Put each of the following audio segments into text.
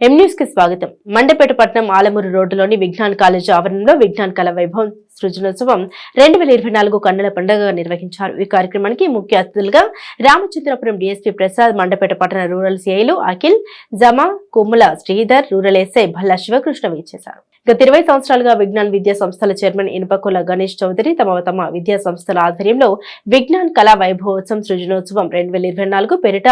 ఎం న్యూస్కి స్వాగతం. మండపేట పట్నం ఆలమూరు రోడ్డులోని విజ్ఞాన్ కాలేజ్ ఆవరణలో విజ్ఞాన్ కళ వైభవం సృజనోత్సవం రెండు వేల ఇరవై నాలుగు కన్నుల పండుగగా నిర్వహించారు. ఈ కార్యక్రమానికి ముఖ్య అతిథులుగా రామచంద్రపురం డిఎస్పీ ప్రసాద్ మండపేట పట్టణ రూరల్ సిఐలు అఖిల్ జమా కొమ్ముల శ్రీధర్ రూరల్ ఎస్ఐ భల్లా శివకృష్ణ విచ్చేశారు. గత ఇరవై సంవత్సరాలుగా విజ్ఞాన్ విద్యా సంస్థల చైర్మన్ ఇనుపకుల గణేష్ చౌదరి తమ తమ విద్యా సంస్థల ఆధ్వర్యంలో విజ్ఞాన్ కళా వైభవోత్సవం సృజనోత్సవం రెండు వేల ఇరవై నాలుగు పేరిట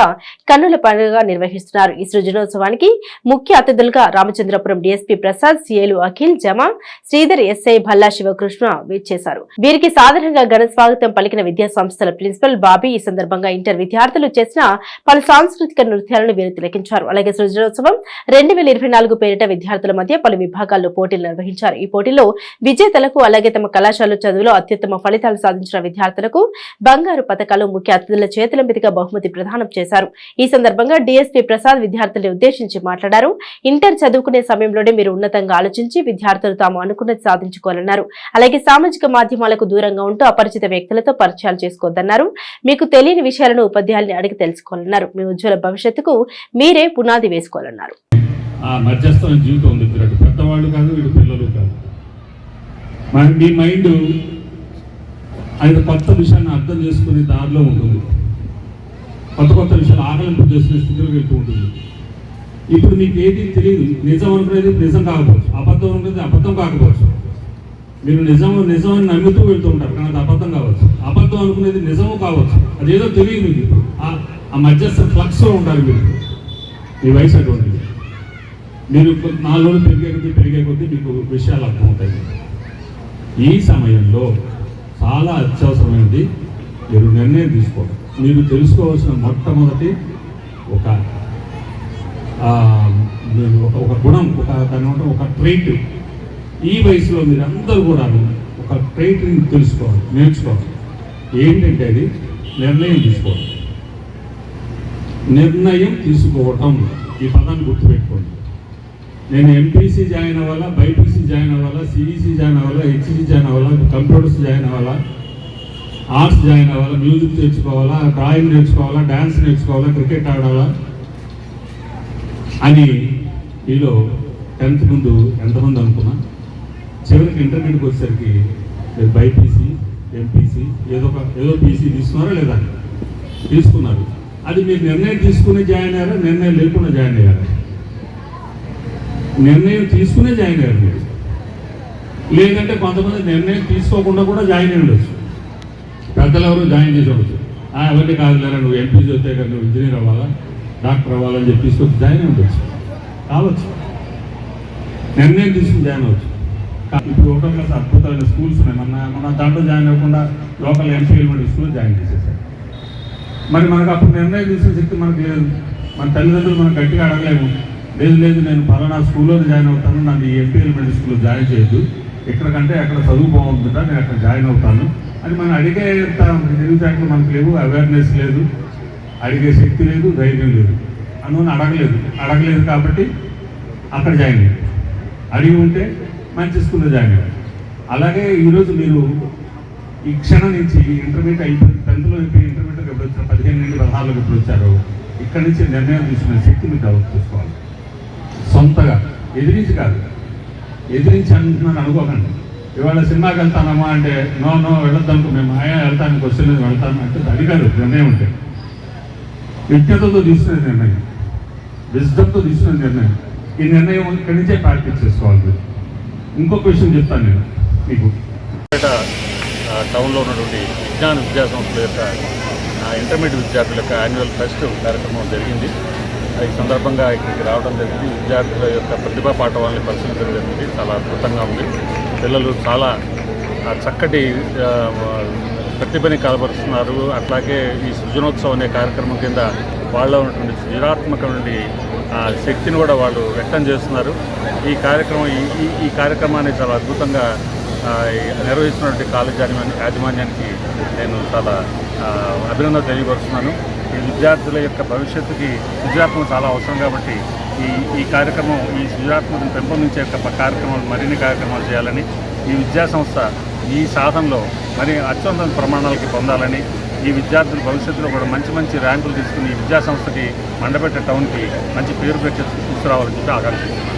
కన్నుల పండుగ నిర్వహిస్తున్నారు. ఈ సృజనోత్సవానికి ముఖ్య అతిథులుగా రామచంద్రపురం డిఎస్పీ ప్రసాద్ సిఐలు అఖిల్ జమా శ్రీధర్ ఎస్ఐ భల్లా శివకృష్ణ విచ్చేశారు వీరికి సాధారణంగా ఘన స్వాగతం పలికిన విద్యా సంస్థల ప్రిన్సిపల్ బాబీ ఈ సందర్భంగా ఇంటర్ విద్యార్థులు చేసిన పలు సాంస్కృతిక నృత్యాలను వీరు తిలకించారు. అలాగే సృజనోత్సవం రెండు వేల ఇరవై నాలుగు పేరిట విద్యార్థుల మధ్య పలు విభాగాల్లో పోటీలు నిర్వహించారు. ఈ పోటీలో విజేతలకు అలాగే తమ కళాశాల చదువులో అత్యుత్తమ ఫలితాలు సాధించిన విద్యార్థులకు బంగారు పథకాలు ముఖ్య అతిథుల చేతుల మీదుగా బహుమతి ప్రదానం చేశారు. ఈ సందర్భంగా డిఎస్పీ ప్రసాద్ విద్యార్థుల్ని ఉద్దేశించి మాట్లాడారు. ఇంటర్ చదువుకునే సమయంలోనే మీరు ఉన్నతంగా ఆలోచించి విద్యార్థులు తాము అనుకున్నది సాధించుకోవాలన్నారు. అలాగే అలాగే సామాజిక మాధ్యమాలకు దూరంగా ఉంటూ అపరిచిత వ్యక్తులతో పరిచయాలు చేసుకోవద్దన్నారు మీకు తెలియని విషయాలను ఉపాధ్యాయుల్ని అడిగి తెలుసుకోవాలన్నారు. మీ ఉజ్వల భవిష్యత్తుకు మీరే పునాది వేసుకోవాలన్నారు. ఆ మధ్యస్థమైన జీవితం ఉంది ఇప్పుడు పెద్దవాళ్ళు కాదు వీడు పిల్లలు కాదు. మీ మైండ్ ఆయన కొత్త విషయాన్ని అర్థం చేసుకునే దారిలో ఉంటుంది. కొత్త కొత్త విషయాలు ఆకలింపు చేసుకునే స్థితిలోకి వెళ్తూ ఉంటుంది. ఇప్పుడు మీకు ఏది తెలియదు. నిజం అనుకునేది నిజం కాకపోవచ్చు. అబద్ధం అనుకునేది అబద్ధం కాకపోవచ్చు. మీరు నిజం నిజం అని నమ్ముతూ వెళ్తూ ఉంటారు కానీ అది అబద్ధం కావచ్చు. అబద్ధం అనుకునేది నిజము కావచ్చు. అదేదో తెలియదు మీకు. ఆ- మధ్యస్థ ఫ్లక్స్లో ఉంటారు మీరు. మీ వయసు అటువంటిది. మీరు నాలుగు రోజులు పెరిగే కొద్దీ పెరిగే కొద్దీ మీకు విషయాలు అర్థమవుతాయి. ఈ సమయంలో చాలా అత్యవసరమైనది మీరు నిర్ణయం తీసుకోవడం. మీరు తెలుసుకోవాల్సిన మొట్టమొదటి ఒక మీరు ఒక గుణం ఒక దాని ఒక ట్రీట్. ఈ వయసులో మీరు అందరూ కూడా ఒక ట్రైట్ని తెలుసుకోవాలి నేర్చుకోవాలి. ఏంటంటే అది? నిర్ణయం తీసుకోవడం నిర్ణయం తీసుకోవటం. ఈ పదాన్ని గుర్తుపెట్టుకోండి. నేను ఎంపీసీ జాయిన్ అవ్వాలా బైపీసీ జాయిన్ అవ్వాలా సిఈసీ జాయిన్ అవ్వాలా హెచ్సీ జాయిన్ అవ్వాలా కంప్యూటర్స్ జాయిన్ అవ్వాలా ఆర్ట్స్ జాయిన్ అవ్వాలా మ్యూజిక్ నేర్చుకోవాలా డ్రాయింగ్ నేర్చుకోవాలా డ్యాన్స్ నేర్చుకోవాలా క్రికెట్ ఆడాలా? అని మీలో టెన్త్ ముందు ఎంతమంది అనుకున్నా? చివరికి ఇంటర్మీడియట్కి వచ్చేసరికి మీరు బైపీసీ ఎంపీసీ ఏదో ఒక ఏదో పీసీ తీసుకున్నారా లేదా తీసుకున్నారు. అది మీరు నిర్ణయం తీసుకుని జాయిన్ అయ్యారా? నిర్ణయం లేకుండా జాయిన్ అయ్యారా? నిర్ణయం తీసుకునే జాయిన్ అయ్యారు మీరు. లేదంటే కొంతమంది నిర్ణయం తీసుకోకుండా కూడా జాయిన్ అయ్యవచ్చు పెద్దలు ఎవరు జాయిన్ చేసి ఉండొచ్చు. "ఆ, కాదులేరా నువ్వు ఎంపీ చదివితే కదా నువ్వు ఇంజనీర్ అవ్వాలా డాక్టర్ అవ్వాలని చెప్పి తీసుకొచ్చి జాయిన్ అయి కావచ్చు. నిర్ణయం తీసుకుని జాయిన్ అవ్వచ్చు. ఇప్పుడు ఒకటో క్లాస్ అద్భుతమైన స్కూల్స్ ఉన్నాయి. మన మన దాంట్లో జాయిన్ అవ్వకుండా లోకల్ ఎంపీ స్కూల్ జాయిన్ చేసేసారు. మరి మనకు అప్పుడు నిర్ణయం తీసుకునే శక్తి మనకు లేదు. మన తల్లిదండ్రులు మనం గట్టిగా అడగలేము. లేదు లేదు నేను పలానా స్కూల్లో జాయిన్ అవుతాను. నన్ను ఈ ఎంపీ ఎలిమెంటరీ స్కూల్లో జాయిన్ చేయొద్దు. ఎక్కడికంటే అక్కడ చదువు బాగుంటుందా? నేను అక్కడ జాయిన్ అవుతాను. అని మనం అడిగే తెలివితేటలు మనకు లేవు. అవేర్నెస్ లేదు. అడిగే శక్తి లేదు. ధైర్యం లేదు. అందువల్ల అడగలేదు. అడగలేదు కాబట్టి అక్కడ జాయిన్ అయ్యారు అడిగి ఉంటే మంచి స్కూల్లో జాయిన్ అయ్యారు అలాగే ఈరోజు మీరు ఈ క్షణం నుంచి ఇంటర్మీడియట్ అయిపోయి టెన్త్లో అయిపోయి ఇంటర్మీడియట్ ఎప్పుడు వచ్చారు పదిహేను నుండి పదహారులోకి ఎప్పుడు వచ్చారో ఇక్కడి నుంచి నిర్ణయం తీసుకునే శక్తి మీరు డెవలప్ చేసుకోవాలి. సొంతగా ఎదిరించి కాదు. ఎదిరించి అంటున్నాను అనుకోకండి. ఇవాళ సినిమాకి వెళ్తానమ్మా అంటే నో నో వెళ్ళొద్దనుకో మేము ఆయా వెళ్తానికి వస్తుంది వెళ్తాను అంటే అది కాదు నిర్ణయం ఉంటే. విజ్ఞతతో తీసుకునే నిర్ణయం. విజ్డమ్తో తీసుకునే నిర్ణయం. ఈ నిర్ణయం ఇక్కడి నుంచే ప్రాక్టీస్ చేసుకోవాలి మీరు. ఇంకొక విషయం చెప్తాను నేను మీకు. టౌన్లో ఉన్నటువంటి విజ్ఞాన విద్యా సంస్థల యొక్క ఇంటర్మీడియట్ విద్యార్థుల యొక్క యాన్యువల్ ఫెస్ట్ కార్యక్రమం జరిగింది. ఈ సందర్భంగా ఇక్కడికి రావడం జరిగింది. విద్యార్థుల యొక్క ప్రతిభా పాఠవాన్ని పరిశీలించడం జరిగింది. చాలా అద్భుతంగా ఉంది. పిల్లలు చాలా చక్కటి ప్రతిభని కనబరుస్తున్నారు. అట్లాగే ఈ సృజనోత్సవం అనే కార్యక్రమం కింద వాళ్ళ ఉన్నటువంటి సృజనాత్మకమైన శక్తిని కూడా వాళ్ళు వ్యక్తం చేస్తున్నారు. ఈ కార్యక్రమం ఈ- ఈ ఈ కార్యక్రమాన్ని చాలా అద్భుతంగా నిర్వహిస్తున్నటువంటి కాలేజ్ యాజమాన్య యాజమాన్యానికి నేను చాలా అభినందన తెలియపరుస్తున్నాను. ఈ విద్యార్థుల యొక్క భవిష్యత్తుకి సృజనాత్మకం చాలా అవసరం కాబట్టి ఈ ఈ కార్యక్రమం ఈ సృజనాత్మకను పెంపొందించే యొక్క కార్యక్రమాలు మరిన్ని కార్యక్రమాలు చేయాలని ఈ విద్యా సంస్థ ఈ సాధనలో మరి అత్యున్నత ప్రమాణాలకి పొందాలని ఈ విద్యార్థులు భవిష్యత్తులో కూడా మంచి మంచి ర్యాంకులు తీసుకుని ఈ విద్యా సంస్థకి మండపేట టౌన్కి మంచి పేరు పెట్టి తీసుకురావాలని చెప్పి ఆకాంక్షిస్తున్నాను.